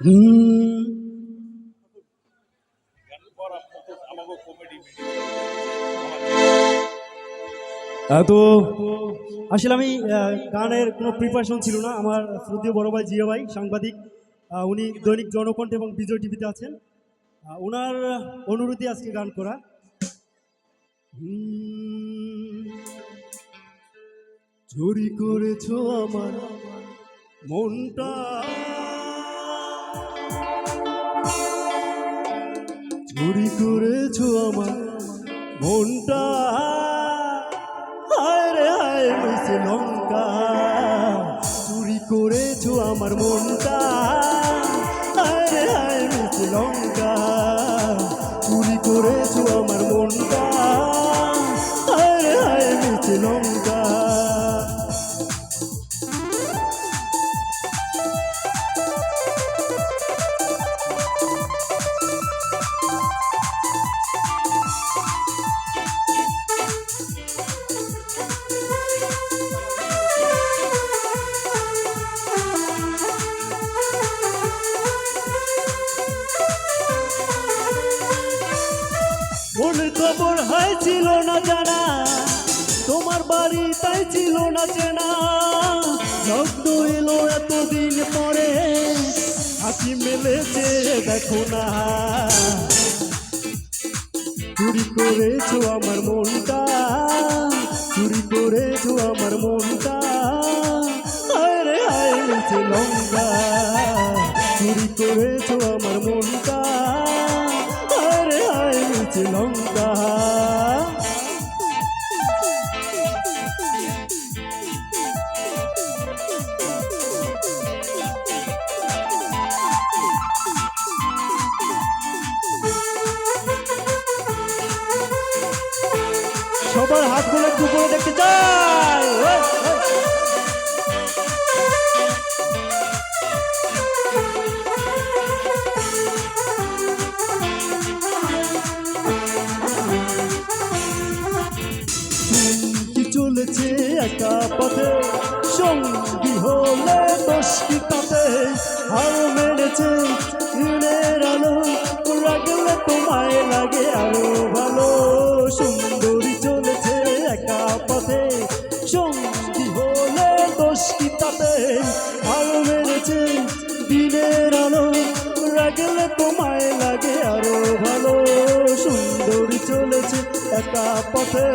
তো আসলে আমি গানের কোনো প্রিপারেশন ছিল না। আমার শ্রদ্ধেয় বড় ভাই জিয়া ভাই, সাংবাদিক উনি দৈনিক জনকণ্ঠ এবং বিজয় টিভিতে আছেন। ওনার অনুরোধে আজকে গান করা। চুরি করেছ আমার মনটা। চুরি করেছ আমার মনটা হায় রে হায় মিশে লঙ্কা। চুরি করেছ আমার মনটা হায় রে হায় মিশে লঙ্কা। চুরি করেছ মনের খবর হয়েছিল না জানা। তোমার বাড়ি তাই ছিল না চেনা। লগ্ন এলো এতদিন পরে, হাসি মেলেছে, দেখো না। চুরি করেছ আমার মনটা, চুরি করেছ আমার মনটা। রে, হায় মিছে লঙ্কা। চুরি করেছ আমার মনটা। হায় মিছে লঙ্কা। সবার হাতগুলো একটু উপরে দেখতে চাই। একা পথে, সঙ্গী হলে কি তাতে আরও মেরেছে ঋণের আলো রাগলে তোমায় লাগে আরও ভালো। সুন্দরী চলেছে একা পথে, সঙ্গী হলে দোষ কি তাতে আরও মেরেছে দিনের আলো রাগলে তোমায় লাগে আরও ভালো। সুন্দরী চলেছে একা পথে।